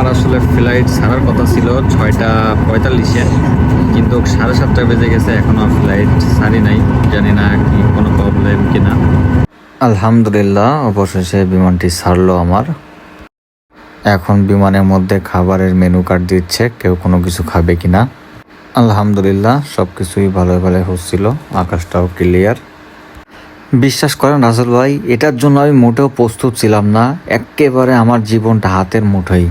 আমার আসলে ফ্লাইট ছাড়ার কথা ছিল ছয়টা পঁয়তাল্লিশে, কিন্তু সাড়ে সাতটা বেজে গেছে এখনও ফ্লাইট ছাড়ি নাই। জানি না কি, কোনো প্রবলেম কিনা। আলহামদুলিল্লাহ, অবশেষে বিমানটি ছাড়লো আমার। এখন বিমানের মধ্যে খাবারের মেনু কার্ড দিচ্ছে, কেউ কোনো কিছু খাবে কি না আলহামদুলিল্লাহ সব কিছুই ভালো ভালো হচ্ছিল, আকাশটাও ক্লিয়ার বিশ্বাস করেন রাসেল ভাই, এটার জন্য আমি মোটেও প্রস্তুত ছিলাম না, একেবারে আমার জীবনটা হাতের মুঠোই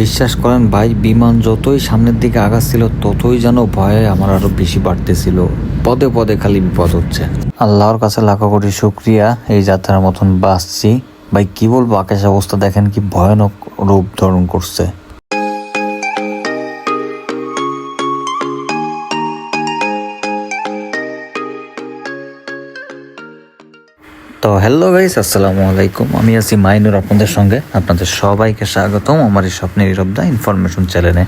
বিশ্বাস করেন ভাই, বিমান যতই সামনের দিকে আগাচ্ছিল ততই যেন ভয়ে আমার আরও বেশি বাড়তেছিল। পদে পদে খালি বিপদ হচ্ছে। আল্লাহর কাছে লাখো কোটি শুক্রিয়া। এই যাত্রার মতন বাঁচছি। ভাই, কি বলব? আকাশ অবস্থা দেখেন কি ভয়ানক রূপ ধারণ করছে। তো হ্যালো গাইস আসসালামু আলাইকুম। আমি আছি মাইনুর আপনাদের সঙ্গে। আপনাদের সবাইকে স্বাগতম আমার এই স্বপ্নের ইরবদা ইনফরমেশন চ্যানেলে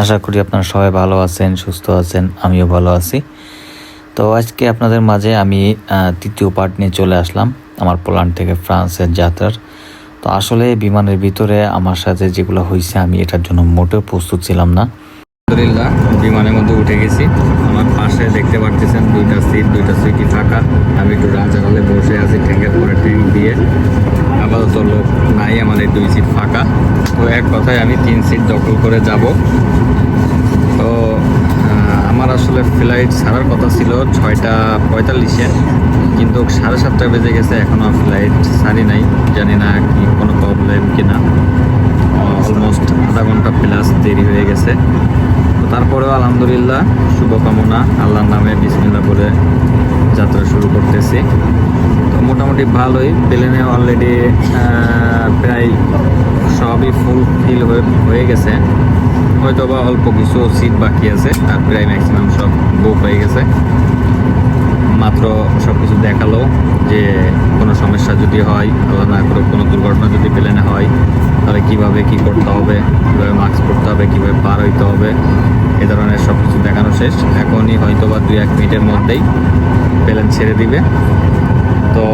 আশা করি আপনারা সবাই ভালো আছেন, সুস্থ আছেন, আমিও ভালো আছি। তো আজকে আপনাদের মাঝে আমি তৃতীয় পার্ট নিয়ে চলে আসলাম, আমার পোল্যান্ড থেকে ফ্রান্সের যাত্রার। তো আসলে বিমানের ভিতরে আমার সাথে যেগুলো হয়েছে আমি এটার জন্য মোটেও প্রস্তুত ছিলাম না। আলহামদুলিল্লাহ, বিমানের মধ্যে উঠে গেছি। দেখতে পাচ্ছেন দুইটা সিট দুইটা সিটই ফাঁকা। আমি একটু রাজার হলে বসে আছি ট্যাঙ্কের পরে ট্যাঙ্ক দিয়ে। আপাতত লোক নাই এই দুই সিট ফাঁকা। তো এক কথায় আমি তিন সিট দখল করে যাব। তো আমার আসলে ফ্লাইট ছাড়ার কথা ছিল ছয়টা পঁয়তাল্লিশে, কিন্তু সাড়ে সাতটা বেজে গেছে এখনও ফ্লাইট ছাড়ি নাই। জানি না কি, কোনো প্রবলেম কি না অলমোস্ট আধা ঘণ্টা প্লাস দেরি হয়ে গেছে। তারপরেও আলহামদুলিল্লাহ, শুভকামনা। আল্লাহর নামে বিসমিল্লা করে যাত্রা শুরু করতেছি। তো মোটামুটি ভালোই, প্লেনে অলরেডি প্রায় সবই ফুল ফিল হয়ে হয়ে গেছে। হয়তো বা অল্প কিছু সিট বাকি আছে, আর প্রায় ম্যাক্সিমাম সব বুক হয়ে গেছে। মাত্র সব কিছু দেখাল যে কোনো সমস্যা যদি হয়, আল্লাহ না করে কোনো দুর্ঘটনা যদি প্লেনে হয়, তাহলে কীভাবে কি করতে হবে, কীভাবে মাস্ক পরতে হবে, কীভাবে পার হইতে হবে, এ ধরনের সব কিছু দেখানো শেষ। এখনই হয়তো বা দুই, এক মিনিটের মধ্যেই প্লেন ছেড়ে দিবে। তো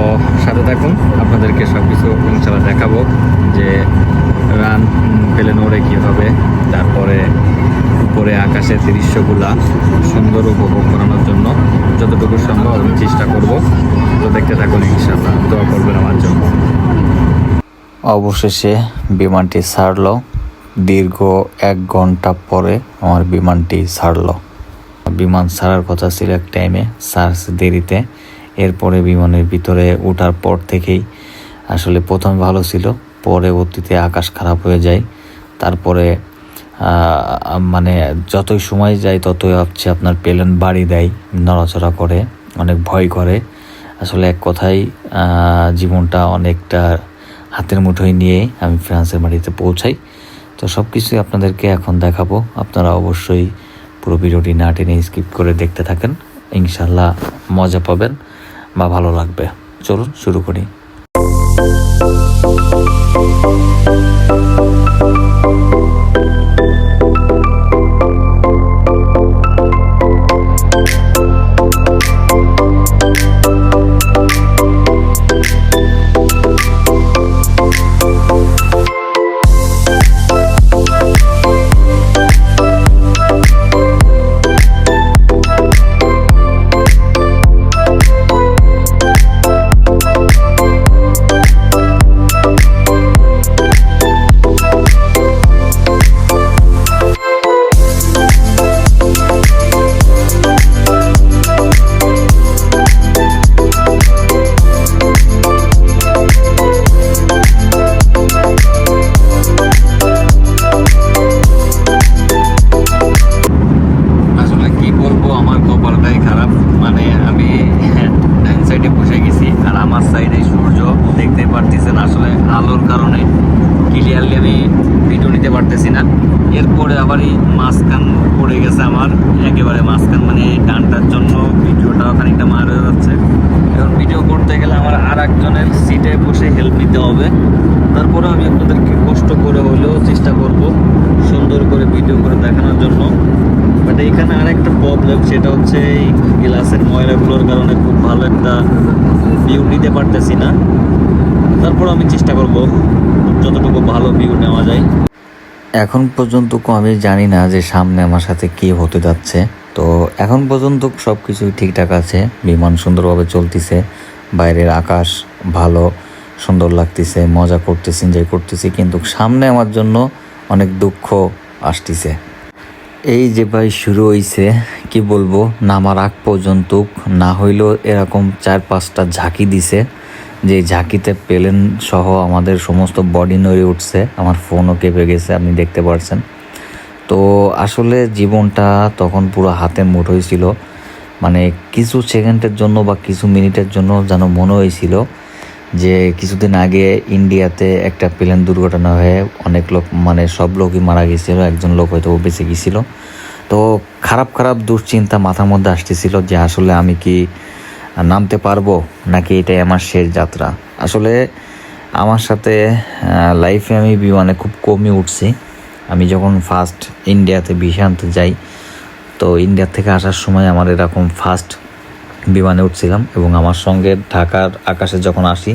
সাথে থাকুন, আপনাদেরকে সব কিছু ইনশাল্লাহ দেখাবো যে রান প্লেন ওড়ে কীভাবে, তারপরে উপরে আকাশের দৃশ্যগুলা সুন্দর উপভোগ করানোর জন্য যতটুকু সম্ভব আমি চেষ্টা করব। তো দেখতে থাকুন ইনশাল্লাহ দোয়া করবেন আমার জন্য। অবশেষে বিমানটি ছাড়লো। দীর্ঘ এক ঘণ্টা পরে আমার বিমানটি ছাড়লো। বিমান ছাড়ার কথা ছিল এক টাইমে, সার্চ দেরিতে। এরপরে বিমানের ভিতরে ওঠার পর থেকেই আসলে প্রথম ভালো ছিল পরবর্তীতে আকাশ খারাপ হয়ে যায়। তারপরে মানে যতই সময় যায়, ততই হচ্ছে আপনার প্লেন বাড়ি দেয়, নড়াচড়া করে, অনেক ভয় করে। আসলে এক কথাই জীবনটা অনেকটা হাতের মুঠোয় নিয়ে আমি ফ্রান্সের মাটিতে পৌঁছাই। তো সব কিছুই আপনাদেরকে এখন দেখাবো। আপনারা অবশ্যই পুরো ভিডিওটি না টেনে স্কিপ করে দেখতে থাকেন। ইনশাল্লাহ মজা পাবেন বা ভালো লাগবে। চলুন শুরু করি। এরপরে আবার এই মাঝখান পড়ে গেছে আমার। একেবারে মাঝখান মানে এই টানটার জন্য ভিডিওটাও খানিকটা মার হয়ে যাচ্ছে। এখন ভিডিও করতে গেলে আমার আর একজনের সিটে বসে হেল্প নিতে হবে। তারপরে আমি আপনাদেরকে কষ্ট করে হলেও চেষ্টা করব সুন্দর করে ভিডিও করে দেখানোর জন্য। বাট এইখানে আরেকটা প্রবলেম সেটা হচ্ছে এই গ্লাসের ময়লাগুলোর কারণে খুব ভালো একটা ভিউ নিতে পারতেছি না। তারপর আমি চেষ্টা করব যতটুকু ভালো ভিউ নেওয়া যায়। এখন পর্যন্ত আমি জানি না যে সামনে আমার সাথে কি হতে যাচ্ছে। তো এখন পর্যন্ত সব কিছুই ঠিকঠাক আছে। বিমান সুন্দরভাবে চলতেছে। বাইরের আকাশ ভালো, সুন্দর লাগতেছে, মজা করতেছি এনজয় করতেছি, কিন্তু সামনে আমার জন্য অনেক দুঃখ আসতেছে। এই যে ভাই শুরু হইছে, কি বলব, নামার আগ পর্যন্ত না হইলেও এরকম চার পাঁচটা ঝাঁকি দিছে। যে ঝাঁকিতে প্লেন সহ আমাদের সমস্ত বডি নড়ে উঠছে, আমার ফোনও কেঁপে গেছে, আপনি দেখতে পারছেন। তো আসলে জীবনটা তখন পুরো হাতের মুঠোয় ছিল। মানে কিছু সেকেন্ডের জন্য বা কিছু মিনিটের জন্য যেন মনে হয়েছিল যে কিছুদিন আগে ইন্ডিয়াতে একটা প্লেন দুর্ঘটনা হয়ে অনেক লোক মানে সব লোকই মারা গেছিল, একজন লোক হয়তো বেঁচে গেছিল। তো খারাপ খারাপ দুশ্চিন্তা মাথার মধ্যে আসতেছিল যে আসলে আমি কি নামতে পারব? নাকি এটাই আমার শেষ যাত্রা? আসলে আমার সাথে লাইফে আমি বিমানে খুব কমই উঠছি। আমি যখন ফার্স্ট ইন্ডিয়াতে ভিসা আনতে যাই, তো ইন্ডিয়া থেকে আসার সময় আমার এরকম ফার্স্ট বিমানে উঠছিলাম এবং আমার সঙ্গে ঢাকার আকাশে যখন আসি,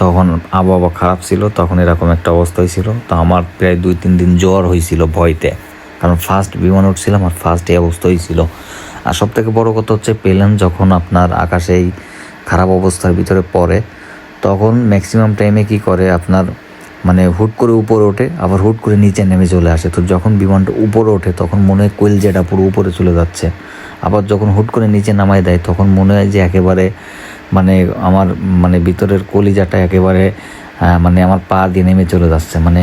তখন আবহাওয়া খারাপ ছিল, তখন এরকম একটা অবস্থা হয়েছিল তো আমার প্রায় দুই তিন দিন জ্বর হয়েছিল ভয়তে। কারণ ফার্স্ট বিমান উঠছিলাম আর ফার্স্ট এই অবস্থা হয়েছিল আর সব থেকে বড়ো কথা হচ্ছে প্লেন যখন আপনার আকাশে এই খারাপ অবস্থার ভিতরে পড়ে, তখন ম্যাক্সিমাম টাইমে কি করে? আপনার মানে হুট করে উপরে ওঠে, আবার হুট করে নিচে নেমে চলে আসে। তো যখন বিমানটা উপরে ওঠে, তখন মনে হয় কোয়েল যেটা পুরো উপরে চলে যাচ্ছে। আবার যখন হুট করে নিচে নামায় দেয়, তখন মনে হয় যে একেবারে মানে আমার মানে ভিতরের কলিজাটা একেবারে মানে আমার পা দিয়ে নেমে চলে যাচ্ছে। মানে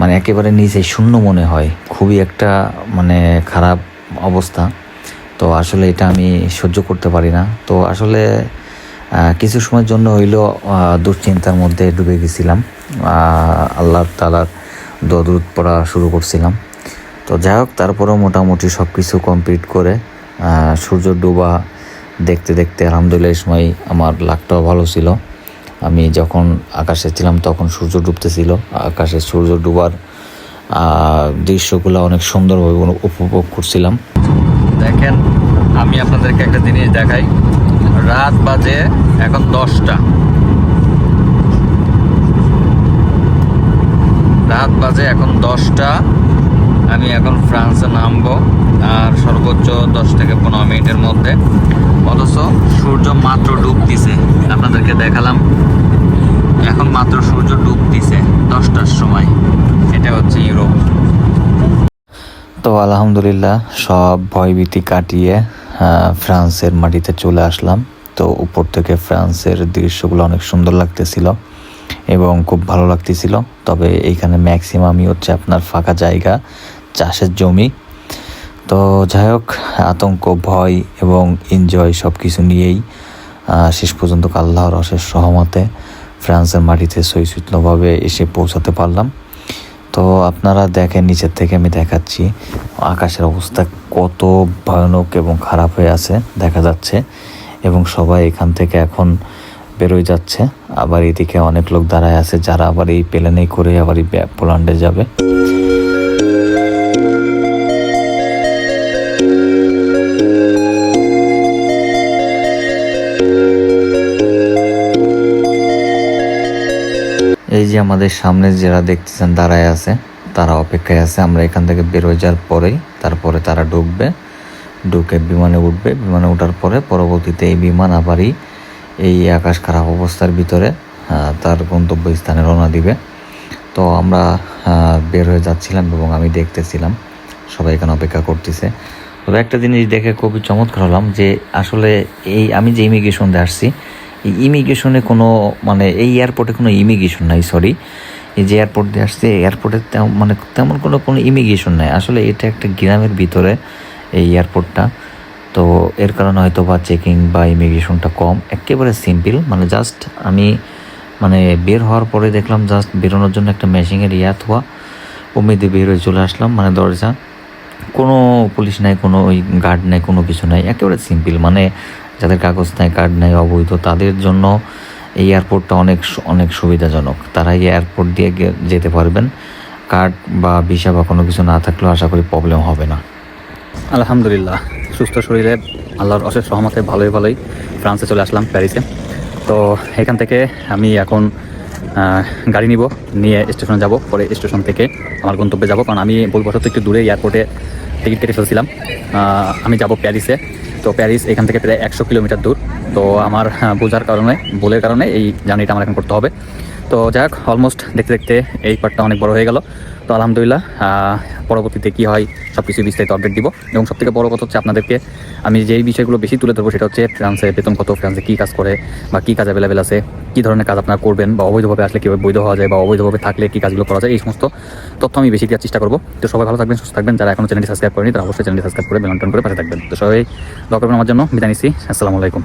মানে একেবারে নিচে শূন্য মনে হয়। খুবই একটা মানে খারাপ অবস্থা। তো আসলে এটা আমি সহ্য করতে পারি না। তো আসলে কিছু সময়ের জন্য হইলেও আহ, দুশ্চিন্তার মধ্যে ডুবে গেছিলাম। আল্লাহ তালার দদরুদ পড়া শুরু করছিলাম। তো যাই হোক তারপরেও মোটামুটি সব কিছু কমপ্লিট করে সূর্য ডুবা দেখতে দেখতে আলহামদুলিল্লাহ সময় আমার লাকটাও ভালো ছিল। আমি যখন আকাশে ছিলাম তখন সূর্য ডুবতেছিল। আকাশে সূর্য ডুবার দৃশ্যগুলো অনেক সুন্দরভাবে উপভোগ করছিলাম। দেখেন, আমি আপনাদেরকে একটা জিনিস দেখাই। রাত বাজে এখন দশটা। রাত বাজে এখন দশটা। আমি এখন ফ্রান্সে নামবো, আর সর্বোচ্চ দশ থেকে পনেরো মিনিটের মধ্যে। অথচ সূর্য মাত্র ডুব দিছে আপনাদেরকে দেখালাম। এখন মাত্র সূর্য ডুব দিছে দশটার সময়। এটা হচ্ছে ইউরোপ। তো আলহামদুলিল্লাহ, সব ভয়ভীতি কাটিয়ে ফ্রান্সের মাটিতে চলে আসলাম। তো উপর থেকে ফ্রান্সের দৃশ্যগুলো অনেক সুন্দর লাগতেছিল এবং খুব ভালো লাগতেছিল। তবে এইখানে ম্যাক্সিমামই হচ্ছে আপনার ফাঁকা জায়গা, চাষের জমি। তো যাই হোক, আতঙ্ক, ভয় এবং এনজয় সব কিছু নিয়েই শেষ পর্যন্ত আল্লাহর অশেষ সহমতে ফ্রান্সের মাটিতে সৈসুতভাবে এসে পৌঁছাতে পারলাম। তো আপনারা দেখেন, নিচের থেকে আমি দেখাচ্ছি। আকাশের অবস্থা কত ভয়ানক এবং খারাপ হয়ে আছে, দেখা যাচ্ছে। এবং সবাই এখান থেকে এখন বেরোয় যাচ্ছে। আবার এদিকে অনেক লোক দাঁড়ায় আছে, যারা আবার এই প্লেনেই করে আবার এই পোল্যান্ডে যাবে। এই যে আমাদের সামনে যারা দেখতেছেন দাঁড়ায় আছে, তারা অপেক্ষায় আছে। আমরা এখান থেকে বেরোয় যাওয়ার পরেই তারপরে তারা ঢুকবে ঢুকে বিমানে উঠবে। বিমানে ওঠার পরে পরবর্তীতে এই বিমান আবারই এই আকাশ খারাপ অবস্থার ভিতরে তার গন্তব্য স্থানে রওনা দিবে। তো আমরা বের হয়ে যাচ্ছিলাম এবং আমি দেখতেছিলাম, সবাই এখানে অপেক্ষা করতেছে। তবে একটা জিনিস দেখে খুবই চমৎকার হলাম যে আসলে এই, আমি যে ইমিগ্রেশন দিয়ে আসছি ইমিগ্রেশনে কোনো মানে এই এয়ারপোর্টে কোনো ইমিগ্রেশন নাই সরি এই যে এয়ারপোর্ট দিয়ে আসছে এয়ারপোর্টে মানে তেমন কোনো কোনো ইমিগ্রেশন নাই। আসলে এটা একটা গ্রামের ভিতরে এই এয়ারপোর্টটা তো এর কারণে হয়তো বা চেকিং বা ইমিগ্রেশনটা কম। একেবারে সিম্পল মানে জাস্ট আমি মানে বের হওয়ার পরে দেখলাম জাস্ট বেরোনোর জন্য একটা মেশিনের ইয়া থোয়া উমেদে বের হয়ে চলে আসলাম মানে দরজা। কোনো পুলিশ নাই, কোনো ওই গার্ড নাই, কোনো কিছু নাই। একেবারে সিম্পল মানে যাদের কাগজ নাই, কার্ড নাই, অবৈধ, তাদের জন্য এই এয়ারপোর্টটা অনেক অনেক সুবিধাজনক। তারা এই এয়ারপোর্ট দিয়ে যেতে পারবেন। কার্ড বা ভিসা বা কোনো কিছু না থাকলেও আশা করি প্রবলেম হবে না। আলহামদুলিল্লাহ। সুস্থ শরীরে আল্লাহর অশেষ সহমতে ভালোই ভালোই ফ্রান্সে চলে আসলাম, প্যারিসে। তো এখান থেকে আমি এখন গাড়ি নিব, নিয়ে স্টেশনে যাব, পরে স্টেশন থেকে আমার গন্তব্যে যাব। কারণ আমি ভুলবশত একটু দূরে এয়ারপোর্টে টিকিট কেটে ফেলছিলাম। আমি যাব প্যারিসে। তো প্যারিস এখান থেকে প্রায় একশো কিলোমিটার দূর। তো আমার বোঝার কারণে ভুলের কারণে এই জার্নিটা আমার এখন করতে হবে। তো যাই হোক অলমোস্ট দেখতে দেখতে এই পার্টটা অনেক বড় হয়ে গেল। তো আলহামদুলিল্লাহ পরবর্তীতে কী হয় সব কিছু বিস্তারিত আপডেট দিব। এবং সবথেকে বড় কথা হচ্ছে আপনাদেরকে, আমি যেই বিষয়গুলো বেশি তুলে ধরবো সেটা হচ্ছে ফ্রান্সে বেতন কত ফ্রান্সে কী কাজ করে বা কী কাজ অ্যাভেলেবেল আছে, কী ধরনের কাজ আপনারা করবেন বা অবৈধভাবে আসলে কীভাবে বৈধ হওয়া যায় বা অবৈধভাবে থাকলে কী কাজগুলো করা যায়, এই সমস্ত তথ্য আমি বেশি দেওয়ার চেষ্টা করব। তো সবাই ভালো থাকবেন, সুস্থ থাকবেন। যারা এখনও চ্যানেলটি সাবস্ক্রাইব করেনি তারা অবশ্যই চ্যানেলটি সাবস্ক্রাইব করে বেলন করে পাশে থাকবেন। তো সবাই দরকার আমার জন্য। বিদায় নিচ্ছি। আসসালামু আলাইকুম।